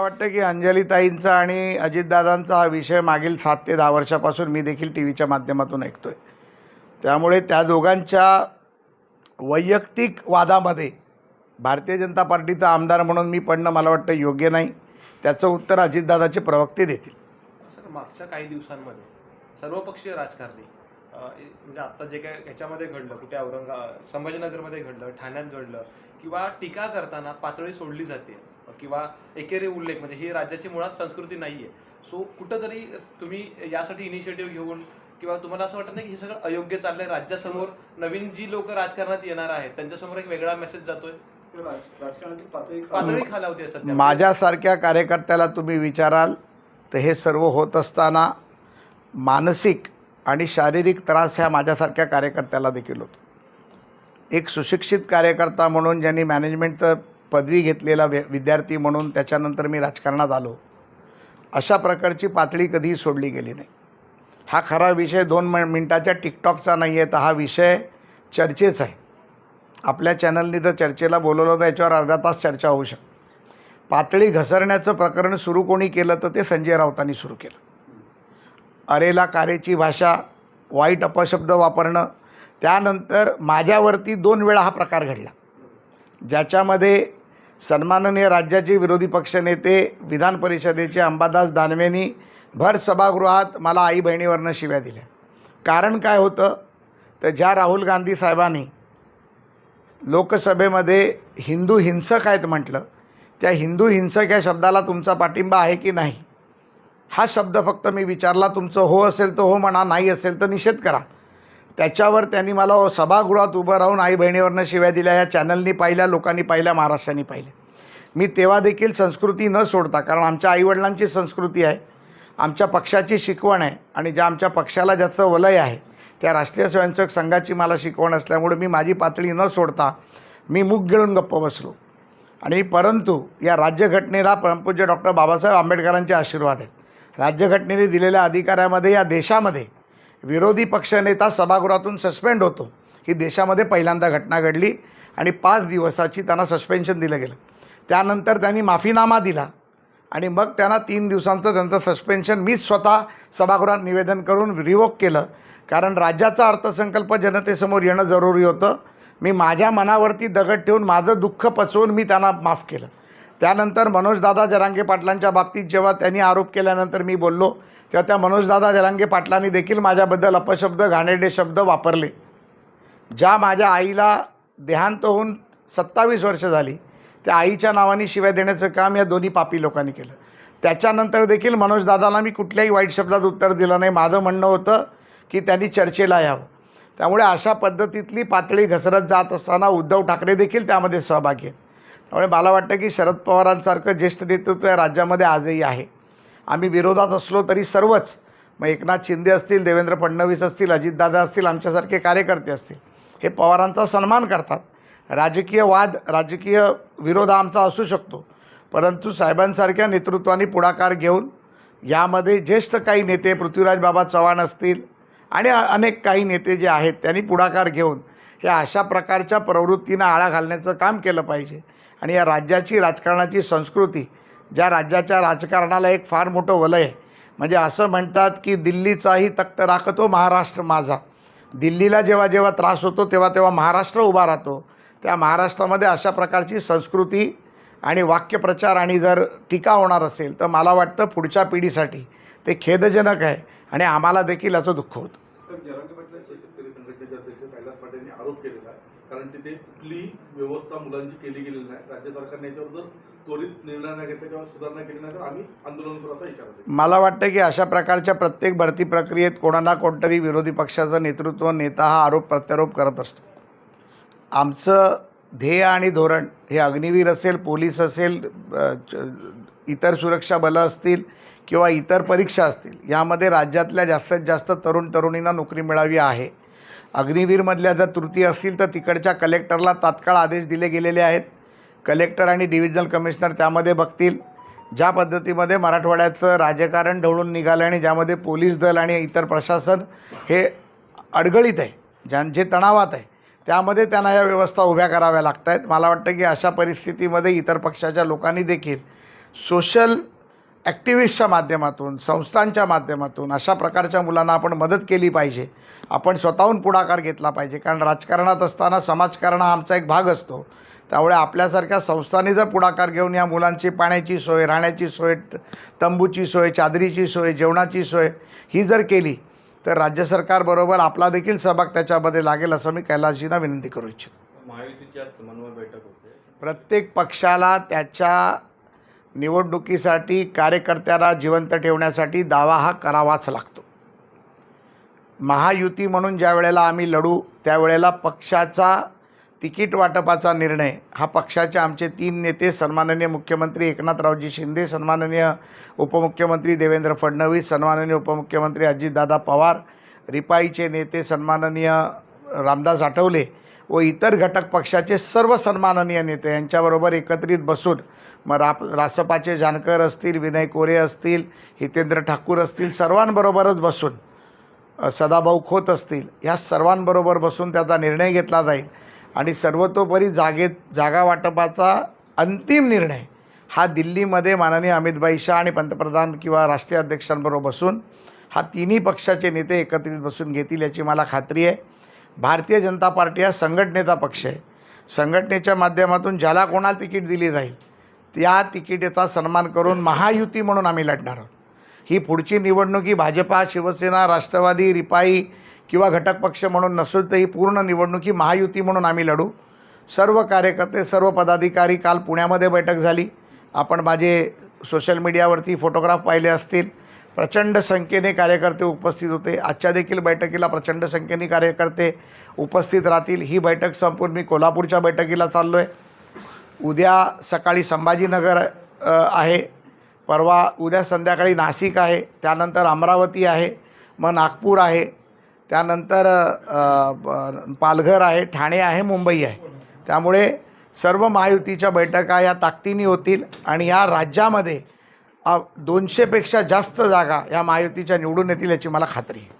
मला वाटतं की अंजलीताईंचा आणि अजितदादांचा हा विषय मागील सात ते दहा वर्षापासून मी देखील टी व्हीच्या माध्यमातून ऐकतो आहे त्यामुळे त्या दोघांच्या वैयक्तिक वादामध्ये भारतीय जनता पार्टीचा आमदार म्हणून मी पडणं मला वाटतं योग्य नाही. त्याचं उत्तर अजितदादाचे प्रवक्ते देतील. सर मागच्या काही दिवसांमध्ये सर्वपक्षीय राजकारणी म्हणजे आत्ता जे काय ह्याच्यामध्ये घडलं कुठे औरंगा संभाजीनगरमध्ये घडलं ठाण्यात घडलं किंवा टीका करताना पातळी सोडली जाते. किंवा एकेरी उल्लेख म्हणजे ही राज्याची मुळात संस्कृती नाहीये. सो कुठंतरी तुम्ही यासाठी इनिशिएटिव्ह घेऊन किंवा तुम्हाला असं वाटत नाही की हे सगळं अयोग्य चाललंय? राज्यासमोर नवीन जी लोक राजकारणात येणार आहेत त्यांच्यासमोर एक वेगळा मेसेज जातोय? पातळी खालावते सध्या. माझ्यासारख्या कार्यकर्त्याला तुम्ही विचाराल तर हे सर्व होत असताना मानसिक आणि शारीरिक त्रास ह्या माझ्यासारख्या कार्यकर्त्याला देखील होतो. एक सुशिक्षित कार्यकर्ता म्हणून ज्यांनी मॅनेजमेंटचं पदवी घेतलेला व्य विद्यार्थी म्हणून त्याच्यानंतर मी राजकारणात आलो. अशा प्रकारची पातळी कधीही सोडली गेली नाही. हा खरा विषय दोन म मिनटाच्या टिकटॉकचा नाही आहे तर हा विषय चर्चेचा आहे. आपल्या चॅनलनी जर चर्चेला बोलवलं तर याच्यावर अर्धा तास चर्चा होऊ शकते. पातळी घसरण्याचं प्रकरण सुरू कोणी केलं तर ते संजय राऊतांनी सुरू केलं. अरेला कारेची भाषा वाईट अपशब्द वापरणं त्यानंतर माझ्यावरती दोन वेळा हा प्रकार घडला. ज्याच्यामध्ये सन्माननीय राज्याचे विरोधी पक्षनेते विधान परिषदेचे अंबादास दानवेनी भर सभागृहात मला आई बहिणीवरनं शिव्या दिल्या. कारण काय होतं? तर ज्या राहुल गांधी साहेबांनी लोकसभेमध्ये हिंदू हिंसक आहेत म्हटलं त्या हिंदू हिंसक या शब्दाला तुमचा पाठिंबा आहे की नाही? हा शब्द फक्त मी विचारला तुमचं हो असेल तर हो म्हणा नाही असेल तर निषेध करा. त्याच्यावर त्यांनी मला सभागृहात उभं राहून आई बहिणीवरनं शिव्या दिल्या या चॅनलनी पाहिल्या लोकांनी पाहिल्या महाराष्ट्राने पाहिल्या मी तेव्हा देखील संस्कृती न सोडता कारण आमच्या आईवडिलांची संस्कृती आहे आमच्या पक्षाची शिकवण आहे आणि ज्या आमच्या पक्षाला ज्याचं वलय आहे त्या राष्ट्रीय स्वयंसेवक संघाची मला शिकवण असल्यामुळे मी माझी पातळी न सोडता मी मुख गिळून गप्प बसलो. आणि परंतु या राज्यघटनेला परमपूज्य डॉक्टर बाबासाहेब आंबेडकरांचे आशीर्वाद आहेत. राज्यघटनेने दिलेल्या अधिकारामध्ये या देशामध्ये विरोधी पक्षनेता सभागृहातून सस्पेंड होतो. ही देशामध्ये पहिल्यांदा घटना घडली आणि पाच दिवसाची त्यांना सस्पेन्शन दिलं गेलं. त्यानंतर त्यांनी माफीनामा दिला आणि मग त्यांना तीन दिवसांचं त्यांचं सस्पेन्शन मीच स्वतः सभागृहात निवेदन करून रिवोक केलं. कारण राज्याचा अर्थसंकल्प जनतेसमोर येणं जरुरी होतं. मी माझ्या मनावरती दगड ठेवून माझं दुःख पचवून मी त्यांना माफ केलं. त्यानंतर मनोजदादा जरांगे पाटलांच्या बाबतीत जेव्हा त्यांनी आरोप केल्यानंतर मी बोललो तेव्हा त्या मनोजदादा जरांगे पाटलांनी देखील माझ्याबद्दल अपशब्द घाणेरडे शब्द वापरले. ज्या माझ्या आईला देहांत होऊन सत्तावीस वर्ष झाली त्या आईच्या नावाने शिव्या देण्याचं काम या दोन्ही पापी लोकांनी केलं. त्याच्यानंतर देखील मनोजदादाला मी कुठल्याही वाईट शब्दात उत्तर दिलं नाही. माझं म्हणणं होतं की त्यांनी चर्चेला यावं. त्यामुळे अशा पद्धतीतली पातळी घसरत जात असताना उद्धव ठाकरे देखील त्यामध्ये सहभागी आहेत. त्यामुळे मला वाटतं की शरद पवारांसारखं ज्येष्ठ नेतृत्व या राज्यामध्ये आजही आहे. आम्ही विरोधात असलो तरी सर्वच. मग एकनाथ शिंदे असतील देवेंद्र फडणवीस असतील अजितदादा असतील आमच्यासारखे कार्यकर्ते असतील हे पवारांचा सन्मान करतात. राजकीय वाद राजकीय विरोध आमचा असू शकतो. परंतु साहेबांसारख्या नेतृत्वाने पुढाकार घेऊन यामध्ये ज्येष्ठ काही नेते पृथ्वीराज बाबा चव्हाण असतील आणि अनेक काही नेते जे आहेत त्यांनी पुढाकार घेऊन या अशा प्रकारच्या प्रवृत्तींना आळा घालण्याचं काम केलं पाहिजे. आणि या राज्याची राजकारणाची संस्कृती ज्या राज्याच्या राजकारणाला एक फार मोठं वलय आहे. म्हणजे असं म्हणतात की दिल्लीचाही तख्त राखतो महाराष्ट्र माझा. दिल्लीला जेव्हा जेव्हा त्रास होतो तेव्हा तेव्हा महाराष्ट्र उभा राहतो. त्या महाराष्ट्रामध्ये अशा प्रकारची संस्कृती आणि वाक्यप्रचार आणि जर टीका होणार असेल तर मला वाटतं पुढच्या पिढीसाठी ते खेदजनक आहे आणि आम्हाला देखील याचं दुःख होतं. आरोप केलेला कारण तिथे कुठली व्यवस्था मुलांची केली गेलेली नाही. राज्य सरकारने याच्यावर जर त्वरित निर्णय किंवा सुधारणा केली नाही तर आम्ही आंदोलन करू असा इशारा दिला मला वाटतं की अशा प्रकारच्या प्रत्येक भरती प्रक्रियेत कोणा ना कोणतरी विरोधी पक्षाचं नेतृत्व नेता हा आरोप प्रत्यारोप करत असतो. आमचं ध्येय आणि धोरण हे अग्निवीर असेल पोलीस असेल अ, च- इतर सुरक्षा बलं असतील किंवा इतर परीक्षा असतील यामध्ये राज्यातल्या जास्तीत जास्त तरुण तरुणींना नोकरी मिळावी आहे. अग्निवीरमधल्या जर त्रुटी असतील तर तिकडच्या कलेक्टरला तात्काळ आदेश दिले गेलेले आहेत. कलेक्टर आणि डिव्हिजनल कमिशनर त्यामध्ये बघतील. ज्या पद्धतीमध्ये मराठवाड्याचं राजकारण ढवळून निघालं आणि ज्यामध्ये पोलीस दल आणि इतर प्रशासन हे अडगळीत आहे ज्यांचे तणावात आहे त्यामध्ये त्यांना या व्यवस्था उभ्या कराव्या लागत आहेत मला वाटतं की अशा परिस्थितीमध्ये इतर पक्षाच्या लोकांनी देखील सोशल ॲक्टिव्हिस्टच्या माध्यमातून संस्थांच्या माध्यमातून अशा प्रकारच्या मुलांना आपण मदत केली पाहिजे. आपण स्वतःहून पुढाकार घेतला पाहिजे. कारण राजकारणात असताना समाजकारण हा आमचा एक भाग असतो. त्यामुळे आपल्यासारख्या संस्थांनी जर पुढाकार घेऊन या मुलांची पाण्याची सोय राहण्याची सोय त- तंबूची सोय चादरीची सोय जेवणाची सोय ही जर केली तर राज्य सरकारबरोबर आपला देखील सहभाग त्याच्यामध्ये लागेल असं मी कैलासजींना विनंती करू इच्छितो. महायुतीची आज समन्वय बैठक होते. प्रत्येक पक्षाला त्याच्या निवडणुकीसाठी कार्यकर्त्याला जिवंत ठेवण्यासाठी दावा हा करावाच लागतो. महायुती म्हणून ज्या वेळेला आम्ही लढू त्यावेळेला पक्षाचा तिकीट वाटपाचा निर्णय. हा पक्षाचे आमचे तीन नेते सन्माननीय मुख्यमंत्री एकनाथरावजी शिंदे सन्माननीय उपमुख्यमंत्री देवेंद्र फडणवीस सन्माननीय उपमुख्यमंत्री अजितदादा पवार रिपाईचे नेते सन्माननीय रामदास आठवले व इतर घटक पक्षाचे सर्व सन्माननीय नेते यांच्याबरोबर एकत्रित बसून मग राप रासपाचे जानकर असतील विनय कोरे असतील हितेंद्र ठाकूर असतील सर्वांबरोबरच बसून सदाभाऊ खोत असतील ह्या सर्वांबरोबर बसून त्याचा निर्णय घेतला जाईल. आणि सर्वतोपरी जागेत जागा वाटपाचा अंतिम निर्णय हा दिल्लीमध्ये माननीय अमितभाई शाह आणि पंतप्रधान किंवा राष्ट्रीय अध्यक्षांबरोबर बसून हा तिन्ही पक्षाचे नेते एकत्रित बसून घेतील याची मला खात्री आहे. भारतीय जनता पार्टी हा संघटनेचा पक्ष आहे. संघटनेच्या माध्यमातून ज्याला कोणाला तिकीट दिली जाईल त्या तिकिटेचा सन्मान करून महायुती म्हणून आम्ही लढणार आहोत. ही पुढची निवडणूक ही भाजपा शिवसेना राष्ट्रवादी रिपाई किंवा घटक पक्ष म्हणून नसून तर ही पूर्ण निवडणूक ही महायुती म्हणून आम्ही लढू. सर्व कार्यकर्ते सर्व पदाधिकारी काल पुण्यामध्ये बैठक झाली. आपण माझे सोशल मीडियावरती फोटोग्राफ पाहिले असतील. प्रचंड संख्येने कार्यकर्ते उपस्थित होते. आजच्या देखील बैठकीला प्रचंड संख्येने कार्यकर्ते उपस्थित राहतील. ही बैठक संपून मी कोल्हापूरच्या बैठकीला चाललो आहे उद्या सकाळी संभाजीनगर आहे. परवा उद्या संध्याकाळी नाशिक आहे. त्यानंतर अमरावती आहे. मग नागपूर आहे. त्यानंतर पालघर आहे ठाणे आहे मुंबई आहे. त्यामुळे सर्व महायुतीच्या बैठका या ताकदीने होतील आणि या राज्यामध्ये दोनशेपेक्षा जास्त जागा या महायुतीच्या निवडून येतील याची मला खात्री आहे.